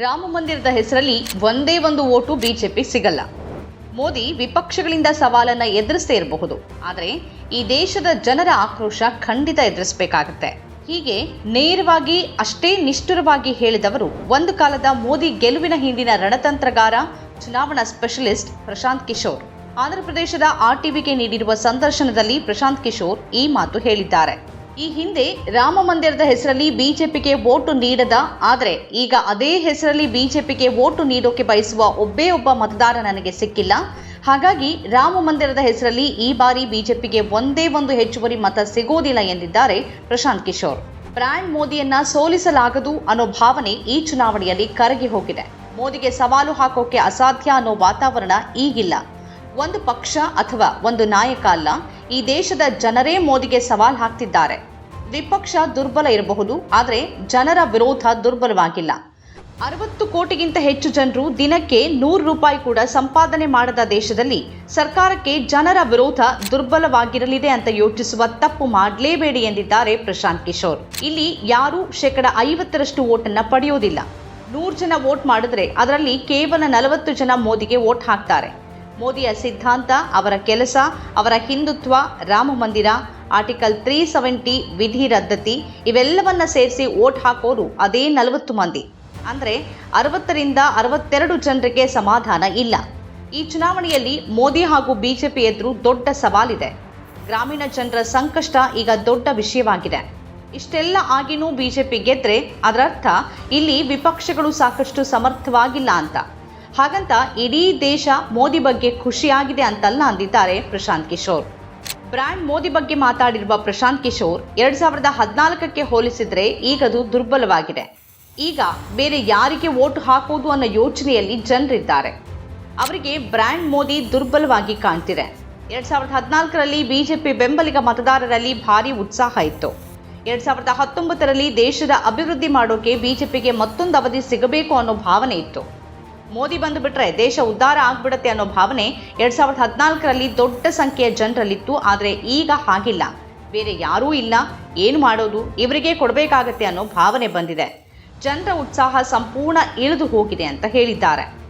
ರಾಮ ಮಂದಿರದ ಹೆಸರಲ್ಲಿ ಒಂದೇ ಒಂದು ಓಟು ಬಿಜೆಪಿ ಸಿಗಲ್ಲ. ಮೋದಿ ವಿಪಕ್ಷಗಳಿಂದ ಸವಾಲನ್ನ ಎದುರಿಸದೇ ಇರಬಹುದು. ಆದರೆ ಈ ದೇಶದ ಜನರ ಆಕ್ರೋಶ ಖಂಡಿತ ಎದುರಿಸಬೇಕಾಗುತ್ತೆ. ಹೀಗೆ ನೇರವಾಗಿ ಅಷ್ಟೇ ನಿಷ್ಠುರವಾಗಿ ಹೇಳಿದವರು ಒಂದು ಕಾಲದ ಮೋದಿ ಗೆಲುವಿನ ಹಿಂದಿನ ರಣತಂತ್ರಗಾರ, ಚುನಾವಣಾ ಸ್ಪೆಷಲಿಸ್ಟ್ ಪ್ರಶಾಂತ್ ಕಿಶೋರ್. ಆಂಧ್ರಪ್ರದೇಶದ ಆರ್ಟಿವಿಗೆ ನೀಡಿರುವ ಸಂದರ್ಶನದಲ್ಲಿ ಪ್ರಶಾಂತ್ ಕಿಶೋರ್ ಈ ಮಾತು ಹೇಳಿದ್ದಾರೆ. ಈ ಹಿಂದೆ ರಾಮ ಮಂದಿರದ ಹೆಸರಲ್ಲಿ ಬಿಜೆಪಿಗೆ ವೋಟು ನೀಡದ, ಆದರೆ ಈಗ ಅದೇ ಹೆಸರಲ್ಲಿ ಬಿಜೆಪಿಗೆ ವೋಟು ನೀಡೋಕೆ ಬಯಸುವ ಒಬ್ಬೇ ಒಬ್ಬ ಮತದಾರ ನನಗೆ ಸಿಕ್ಕಿಲ್ಲ. ಹಾಗಾಗಿ ರಾಮ ಮಂದಿರದ ಹೆಸರಲ್ಲಿ ಈ ಬಾರಿ ಬಿಜೆಪಿಗೆ ಒಂದೇ ಒಂದು ಹೆಚ್ಚುವರಿ ಮತ ಸಿಗೋದಿಲ್ಲ ಎಂದಿದ್ದಾರೆ ಪ್ರಶಾಂತ್ ಕಿಶೋರ್. ಬ್ರ್ಯಾಂಡ್ ಮೋದಿಯನ್ನ ಸೋಲಿಸಲಾಗದು ಅನ್ನೋ ಭಾವನೆ ಈ ಚುನಾವಣೆಯಲ್ಲಿ ಕರಗಿ ಹೋಗಿದೆ. ಮೋದಿಗೆ ಸವಾಲು ಹಾಕೋಕೆ ಅಸಾಧ್ಯ ಅನ್ನೋ ವಾತಾವರಣ ಈಗಿಲ್ಲ. ಒಂದು ಪಕ್ಷ ಅಥವಾ ಒಂದು ನಾಯಕ ಅಲ್ಲ ಈ ದೇಶದ ಜನರೇ ಮೋದಿಗೆ ಸವಾಲ್ ಹಾಕ್ತಿದ್ದಾರೆ. ವಿಪಕ್ಷ ದುರ್ಬಲ ಇರಬಹುದು, ಆದರೆ ಜನರ ವಿರೋಧ ದುರ್ಬಲವಾಗಿಲ್ಲ. ಅರವತ್ತು ಕೋಟಿಗಿಂತ ಹೆಚ್ಚು ಜನರು ದಿನಕ್ಕೆ ನೂರು ರೂಪಾಯಿ ಕೂಡ ಸಂಪಾದನೆ ಮಾಡದ ದೇಶದಲ್ಲಿ ಸರ್ಕಾರಕ್ಕೆ ಜನರ ವಿರೋಧ ದುರ್ಬಲವಾಗಿರಲಿದೆ ಅಂತ ಯೋಚಿಸುವ ತಪ್ಪು ಮಾಡಲೇಬೇಡಿ ಎಂದಿದ್ದಾರೆ ಪ್ರಶಾಂತ್ ಕಿಶೋರ್. ಇಲ್ಲಿ ಯಾರೂ ಶೇಕಡ ಐವತ್ತರಷ್ಟು ಓಟನ್ನು ಪಡೆಯೋದಿಲ್ಲ. ನೂರು ಜನ ವೋಟ್ ಮಾಡಿದ್ರೆ ಅದರಲ್ಲಿ ಕೇವಲ ನಲವತ್ತು ಜನ ಮೋದಿಗೆ ವೋಟ್ ಹಾಕ್ತಾರೆ. ಮೋದಿಯ ಸಿದ್ಧಾಂತ, ಅವರ ಕೆಲಸ, ಅವರ ಹಿಂದುತ್ವ, ರಾಮ ಮಂದಿರ, ಆರ್ಟಿಕಲ್ ತ್ರೀ ಸೆವೆಂಟಿ ವಿಧಿ ರದ್ದತಿ ಇವೆಲ್ಲವನ್ನ ಸೇರಿಸಿ ಓಟ್ ಹಾಕೋರು ಅದೇ ನಲವತ್ತು ಮಂದಿ. ಅಂದರೆ ಅರವತ್ತರಿಂದ ಅರವತ್ತೆರಡು ಜನರಿಗೆ ಸಮಾಧಾನ ಇಲ್ಲ. ಈ ಚುನಾವಣೆಯಲ್ಲಿ ಮೋದಿ ಹಾಗೂ ಬಿಜೆಪಿ ಎದುರು ದೊಡ್ಡ ಸವಾಲಿದೆ. ಗ್ರಾಮೀಣ ಜನರ ಸಂಕಷ್ಟ ಈಗ ದೊಡ್ಡ ವಿಷಯವಾಗಿದೆ. ಇಷ್ಟೆಲ್ಲ ಆಗಿನೂ ಬಿಜೆಪಿ ಗೆದ್ರೆ ಅದರರ್ಥ ಇಲ್ಲಿ ವಿಪಕ್ಷಗಳು ಸಾಕಷ್ಟು ಸಮರ್ಥವಾಗಿಲ್ಲ ಅಂತ. ಹಾಗಂತ ಇಡೀ ದೇಶ ಮೋದಿ ಬಗ್ಗೆ ಖುಷಿಯಾಗಿದೆ ಅಂತಲ್ಲ ಅಂದಿದ್ದಾರೆ ಪ್ರಶಾಂತ್ ಕಿಶೋರ್. ಬ್ರ್ಯಾಂಡ್ ಮೋದಿ ಬಗ್ಗೆ ಮಾತಾಡಿರುವ ಪ್ರಶಾಂತ್ ಕಿಶೋರ್ ಎರಡ್ ಸಾವಿರದ ಹದಿನಾಲ್ಕಕ್ಕೆ ಹೋಲಿಸಿದ್ರೆ ಈಗದು ದುರ್ಬಲವಾಗಿದೆ. ಈಗ ಬೇರೆ ಯಾರಿಗೆ ವೋಟ್ ಹಾಕುವುದು ಅನ್ನೋ ಯೋಚನೆಯಲ್ಲಿ ಜನರಿದ್ದಾರೆ. ಅವರಿಗೆ ಬ್ರ್ಯಾಂಡ್ ಮೋದಿ ದುರ್ಬಲವಾಗಿ ಕಾಣ್ತಿದೆ. ಎರಡ್ ಸಾವಿರದ ಹದಿನಾಲ್ಕರಲ್ಲಿ ಬಿಜೆಪಿ ಬೆಂಬಲಿಗ ಮತದಾರರಲ್ಲಿ ಭಾರಿ ಉತ್ಸಾಹ ಇತ್ತು. ಎರಡ್ ಸಾವಿರದ ಹತ್ತೊಂಬತ್ತರಲ್ಲಿ ದೇಶದ ಅಭಿವೃದ್ಧಿ ಮಾಡೋಕೆ ಬಿಜೆಪಿಗೆ ಮತ್ತೊಂದು ಅವಧಿ ಸಿಗಬೇಕು ಅನ್ನೋ ಭಾವನೆ ಇತ್ತು. ಮೋದಿ ಬಂದುಬಿಟ್ರೆ ದೇಶ ಉದ್ಧಾರ ಆಗ್ಬಿಡತ್ತೆ ಅನ್ನೋ ಭಾವನೆ ಎರಡ್ ಸಾವಿರದ ಹದಿನಾಲ್ಕರಲ್ಲಿ ದೊಡ್ಡ ಸಂಖ್ಯೆಯ ಜನರಲ್ಲಿತ್ತು, ಆದರೆ ಈಗ ಹಾಗಿಲ್ಲ. ಬೇರೆ ಯಾರೂ ಇಲ್ಲ, ಏನು ಮಾಡೋದು, ಇವರಿಗೆ ಕೊಡಬೇಕಾಗತ್ತೆ ಅನ್ನೋ ಭಾವನೆ ಬಂದಿದೆ. ಜನರ ಉತ್ಸಾಹ ಸಂಪೂರ್ಣ ಇಳಿದು ಹೋಗಿದೆ ಅಂತ ಹೇಳಿದ್ದಾರೆ.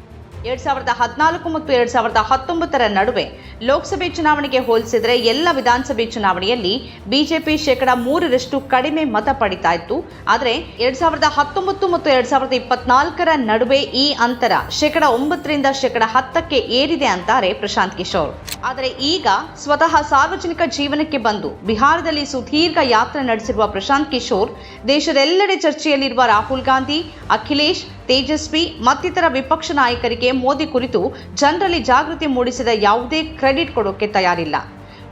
ಎರಡ್ ಸಾವಿರದ ಹದಿನಾಲ್ಕು ಮತ್ತು ಎರಡ್ ಸಾವಿರದ ಹತ್ತೊಂಬತ್ತರ ನಡುವೆ ಲೋಕಸಭೆ ಚುನಾವಣೆಗೆ ಹೋಲಿಸಿದರೆ ಎಲ್ಲ ವಿಧಾನಸಭೆ ಚುನಾವಣೆಯಲ್ಲಿ ಬಿಜೆಪಿ ಶೇಕಡ ಮೂರರಷ್ಟು ಕಡಿಮೆ ಮತ ಪಡಿತಾ ಇತ್ತು. ಆದರೆ ಎರಡ್ ಸಾವಿರದ ಹತ್ತೊಂಬತ್ತು ಮತ್ತು ಎರಡ್ ಸಾವಿರದ ಇಪ್ಪತ್ನಾಲ್ಕರ ನಡುವೆ ಈ ಅಂತರ ಶೇಕಡ ಒಂಬತ್ತರಿಂದ ಶೇಕಡ ಹತ್ತಕ್ಕೆ ಏರಿದೆ ಅಂತಾರೆ ಪ್ರಶಾಂತ್ ಕಿಶೋರ್. ಆದರೆ ಈಗ ಸ್ವತಃ ಸಾರ್ವಜನಿಕ ಜೀವನಕ್ಕೆ ಬಂದು ಬಿಹಾರದಲ್ಲಿ ಸುದೀರ್ಘ ಯಾತ್ರೆ ನಡೆಸಿರುವ ಪ್ರಶಾಂತ್ ಕಿಶೋರ್, ದೇಶದೆಲ್ಲೆಡೆ ಚರ್ಚೆಯಲ್ಲಿರುವ ರಾಹುಲ್ ಗಾಂಧಿ, ಅಖಿಲೇಶ್, ತೇಜಸ್ವಿ, ಮತ್ತಿತರ ವಿಪಕ್ಷ ನಾಯಕರಿಗೆ ಮೋದಿ ಕುರಿತು ಜನರಲ್ಲಿ ಜಾಗೃತಿ ಮೂಡಿಸಿದ ಯಾವುದೇ ಕ್ರೆಡಿಟ್ ಕೊಡೋಕೆ ತಯಾರಿಲ್ಲ.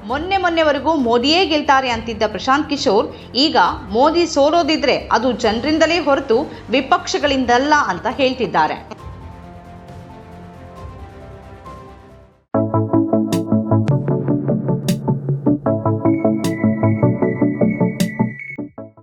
ಮೊನ್ನೆ ಮೊನ್ನೆವರೆಗೂ ಮೋದಿಯೇ ಗೆಲ್ತಾರೆ ಅಂತಿದ್ದ ಪ್ರಶಾಂತ್ ಕಿಶೋರ್, ಈಗ ಮೋದಿ ಸೋಲೋದಿದ್ರೆ ಅದು ಜನರಿಂದಲೇ ಹೊರತು ವಿಪಕ್ಷಗಳಿಂದಲ್ಲ ಅಂತ ಹೇಳ್ತಿದ್ದಾರೆ.